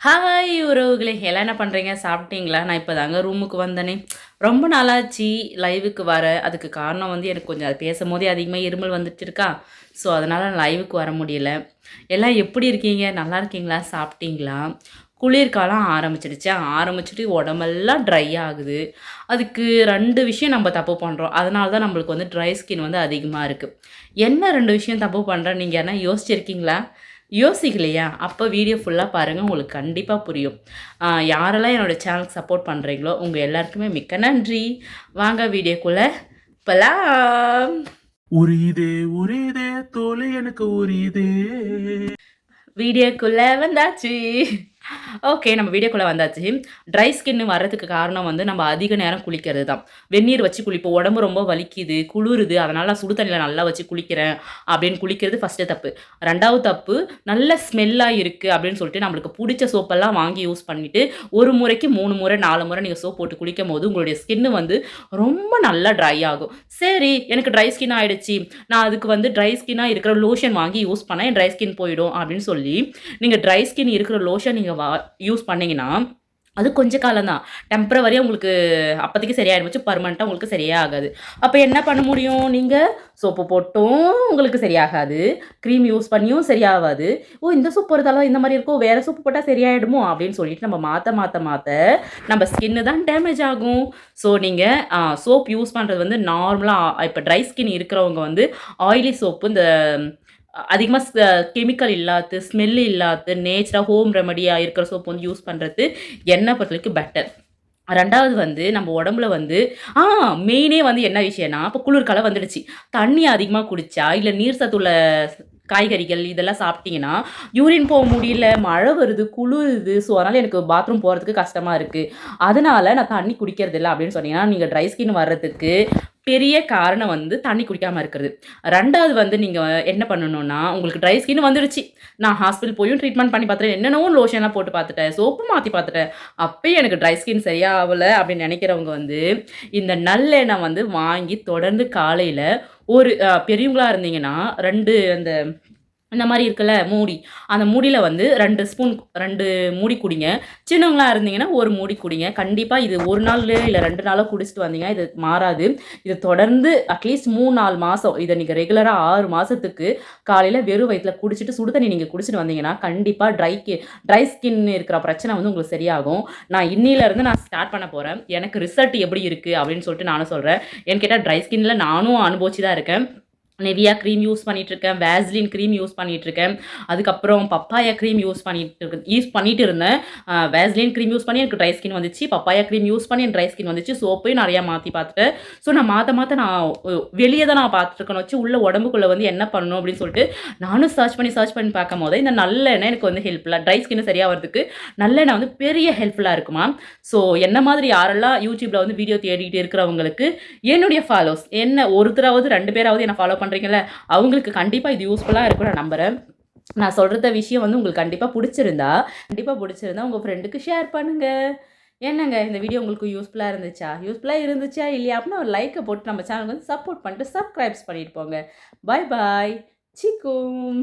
Hi உறவுகளே. எல்லாம் என்ன பண்ணுறீங்க சாப்பிட்டீங்களா? நான் இப்போ தாங்க ரூமுக்கு வந்தேனே. ரொம்ப நாளாச்சு லைவுக்கு வர. அதுக்கு காரணம் வந்து எனக்கு கொஞ்சம் அது பேசும் போதே அதிகமாக இருமல் வந்துட்டு இருக்கா ஸோ அதனால் நான் லைவுக்கு வர முடியல. எல்லாம் எப்படி இருக்கீங்க? நல்லா இருக்கீங்களா? சாப்பிட்டீங்களா? குளிர்காலம் ஆரம்பிச்சிடுச்சு. ஆரம்பிச்சிட்டு உடம்பெல்லாம் ட்ரை ஆகுது. அதுக்கு ரெண்டு விஷயம் நம்ம தப்பு பண்ணுறோம் அதனால தான் நம்மளுக்கு வந்து ட்ரை ஸ்கின் வந்து அதிகமாக இருக்குது என்ன ரெண்டு விஷயம் தப்பு பண்ணுறேன் நீங்கள் என்ன யோசிச்சிருக்கீங்களா? யோசிக்கலையா? அப்போ வீடியோ ஃபுல்லாக பாருங்கள் உங்களுக்கு கண்டிப்பாக புரியும். யாரெல்லாம் என்னோடய சேனலுக்கு சப்போர்ட் பண்ணுறீங்களோ உங்கள் எல்லாருக்குமே மிக்க நன்றி. வாங்க வீடியோக்குள்ளே இப்போலாம் உரியுதே உரியுதே தோலை எனக்கு உரியுதே. வீடியோக்குள்ளே வந்தாச்சு. ஓகே நம்ம வீடியோக்குள்ளே வந்தாச்சு. ட்ரை ஸ்கின் வர்றதுக்கு காரணம் வந்து நம்ம அதிக நேரம் குளிக்கிறது தான் வெந்நீர் வச்சு குளிப்போம். உடம்பு ரொம்ப வலிக்குது குளிருது. அதனால் சுடு தண்ணியில் நல்லா வச்சு குளிக்கிறேன் அப்படின்னு குளிக்கிறது ஃபஸ்ட்டு தப்பு. ரெண்டாவது தப்பு நல்ல ஸ்மெல்லாக இருக்குது அப்படின்னு சொல்லிட்டு நம்மளுக்கு பிடிச்ச சோப்பெல்லாம் வாங்கி யூஸ் பண்ணிவிட்டு ஒரு முறைக்கு மூணு முறை நாலு முறை நீங்கள் சோப் போட்டு குளிக்கும் போது உங்களுடைய ஸ்கின்னு வந்து ரொம்ப நல்லா ட்ரை ஆகும். சரி எனக்கு ட்ரை ஸ்கின் ஆகிடுச்சு நான் அதுக்கு வந்து ட்ரை ஸ்கின்னாக இருக்கிற லோஷன் வாங்கி யூஸ் பண்ணேன். என் ட்ரை ஸ்கின் போயிடும் அப்படின்னு சொல்லி நீங்கள் ட்ரை ஸ்கின் இருக்கிற லோஷன் நீங்கள் வா யூஸ் பண்ணிங்கன்னா அது கொஞ்ச காலம் தான் டெம்பரவரியாக உங்களுக்கு அப்போதைக்கு சரியாயிருந்துச்சு பர்மனெண்ட்டாக உங்களுக்கு சரியே ஆகாது அப்போ என்ன பண்ண முடியும்? நீங்கள் சோப்பு போட்டும் உங்களுக்கு சரியாகாது. க்ரீம் யூஸ் பண்ணியும் சரியாகாது. ஓ இந்த சோப்பு இருந்தாலும் இந்த மாதிரி இருக்கும் வேறு சோப்பு போட்டால் சரியாயிடுமோ? அப்படின்னு சொல்லிட்டு நம்ம மாற்ற மாற்ற மாற்ற நம்ம ஸ்கின்னு தான் டேமேஜ் ஆகும். ஸோ நீங்கள் சோப் யூஸ் பண்ணுறது வந்து நார்மலாக இப்போ ட்ரை ஸ்கின் இருக்கிறவங்க வந்து ஆயிலி சோப்பு இந்த அதிகமாக கெமிக்கல் இல்லாத ஸ்மெல் இல்லாத நேச்சராக ஹோம் ரெமடியாக இருக்கிற சோப் வந்து யூஸ் பண்ணுறது என்னை பொறுத்தவரைக்கும் பெட்டர் ரெண்டாவது வந்து நம்ம உடம்புல வந்து ஆ மெயினே வந்து என்ன விஷயம்னா இப்போ குளிர்காலம் வந்துடுச்சு. தண்ணி அதிகமாக குடித்தா இல்லை நீர் சத்துள்ள காய்கறிகள் இதெல்லாம் சாப்பிட்டீங்கன்னா யூரின் போக முடியல மழை வருது குளிருது ஸோ அதனால் எனக்கு பாத்ரூம் போகிறதுக்கு கஷ்டமாக இருக்குது அதனால் நான் தண்ணி குடிக்கிறது இல்லை அப்படின்னு சொன்னீங்கன்னா நீங்கள் ட்ரை ஸ்கின் வர்றதுக்கு பெரிய காரணம் வந்து தண்ணி குடிக்காமல் இருக்கிறது. ரெண்டாவது வந்து நீங்கள் என்ன பண்ணணும்னா உங்களுக்கு ட்ரை ஸ்கின் வந்துடுச்சு. நான் ஹாஸ்பிட்டல் போயும் ட்ரீட்மெண்ட் பண்ணி பார்த்துட்டேன். என்னென்னவோ லோஷன்லாம் போட்டு பார்த்துட்டேன். சோப்பு மாற்றி பார்த்துட்டேன். அப்பயும் எனக்கு ட்ரை ஸ்கின் சரியாகலை அப்படின்னு நினைக்கிறவங்க வந்து இந்த நல்லெண்ணெய் வந்து வாங்கி தொடர்ந்து காலையில் ஒரு பெரியவங்களாக இருந்தீங்கன்னா ரெண்டு அந்த இந்த மாதிரி இருக்குல்ல மூடி. அந்த மூடியில் வந்து ரெண்டு ஸ்பூன் ரெண்டு மூடி குடிங்க. சின்னவங்களா இருந்தீங்கன்னா ஒரு மூடி குடிங்க. கண்டிப்பாக இது ஒரு நாள் இல்லை ரெண்டு நாளோ குடிச்சிட்டு வந்தீங்கன்னா இது மாறாது. இது தொடர்ந்து அட்லீஸ்ட் மூணு நாலு மாதம் இதை நீங்கள் ரெகுலராக ஆறு மாதத்துக்கு காலையில் வெறும் வயிற்றில் குடிச்சிட்டு சுடு தண்ணி நீங்கள் குடிச்சிட்டு வந்தீங்கன்னா கண்டிப்பாக ட்ரை ட்ரை ஸ்கின் இருக்கிற பிரச்சனை வந்து உங்களுக்கு சரியாகும். நான் இன்னிலேருந்து நான் ஸ்டார்ட் பண்ண போகிறேன் எனக்கு ரிசல்ட் எப்படி இருக்குது அப்படின்னு சொல்லிட்டு நானும் சொல்கிறேன் ஏன்னு கேட்டால் ட்ரை ஸ்கின்னில் நானும் அனுபவிச்சு தான் இருக்கேன். நெவியா க்ரீம் யூஸ் பண்ணிகிட்ருக்கேன் இருக்கேன் வேஸ்லின் க்ரீம் யூஸ் பண்ணிகிட்ருக்கேன் இருக்கேன் அதுக்கப்புறம் பப்பாயா க்ரீம் யூஸ் பண்ணிட்டு இருக்கு யூஸ் பண்ணிகிட்டு இருந்தேன் வேஸ்லின் க்ரீம் யூஸ் பண்ணி எனக்கு ட்ரை ஸ்கின் வந்துச்சு பப்பாயா க்ரீம் யூஸ் பண்ணி எனக்கு ட்ரை ஸ்கின் வந்துச்சு சோப்பையும் நிறையா மாற்றி பார்த்துட்டேன் ஸோ நான் மாற்ற மாற்ற நான் வெளியே தான் நான் பார்த்துருக்கணும் வச்சு உள்ள உடம்புக்குள்ளே வந்து என்ன பண்ணணும் அப்படின்னு சொல்லிட்டு நானும் சர்ச் பண்ணி சர்ச் பண்ணி பார்க்கும் போது இந்த நல்லெண்ணெய் எனக்கு வந்து ஹெல்ப்ஃபுல்லாக ட்ரை ஸ்கின் சரியாகிறதுக்கு நல்லெண்ணெய் வந்து பெரிய ஹெல்ப்ஃபுல்லாக இருக்குமா? ஸோ என்ன மாதிரி யாரெல்லாம் யூடியூப்பில் வந்து வீடியோ தேடிக்கிட்டு இருக்கிறவங்களுக்கு என்னுடைய ஃபாலோஸ் என்ன ஒருத்தராவது ரெண்டு பேராவது என்னை ஃபாலோ பண்ணுறீங்கள அவங்களுக்கு கண்டிப்பாக இது யூஸ்ஃபுல்லாக இருக்கும் நான் நம்புகிறேன் நான் சொல்கிறத விஷயம் வந்து உங்களுக்கு கண்டிப்பாக பிடிச்சிருந்தா கண்டிப்பாக பிடிச்சிருந்தா உங்கள் ஃப்ரெண்டுக்கு ஷேர் பண்ணுங்கள் என்னங்க இந்த வீடியோ உங்களுக்கு யூஸ்ஃபுல்லாக இருந்துச்சா? யூஸ்ஃபுல்லாக இருந்துச்சா இல்லையா? அப்படின்னா ஒரு லைக்கை போட்டு நம்ம சேனலுக்கு வந்து சப்போர்ட் பண்ணிட்டு சப்ஸ்கிரைப்ஸ் பண்ணிட்டு போங்க. பாய் பாய் சிக்கும்.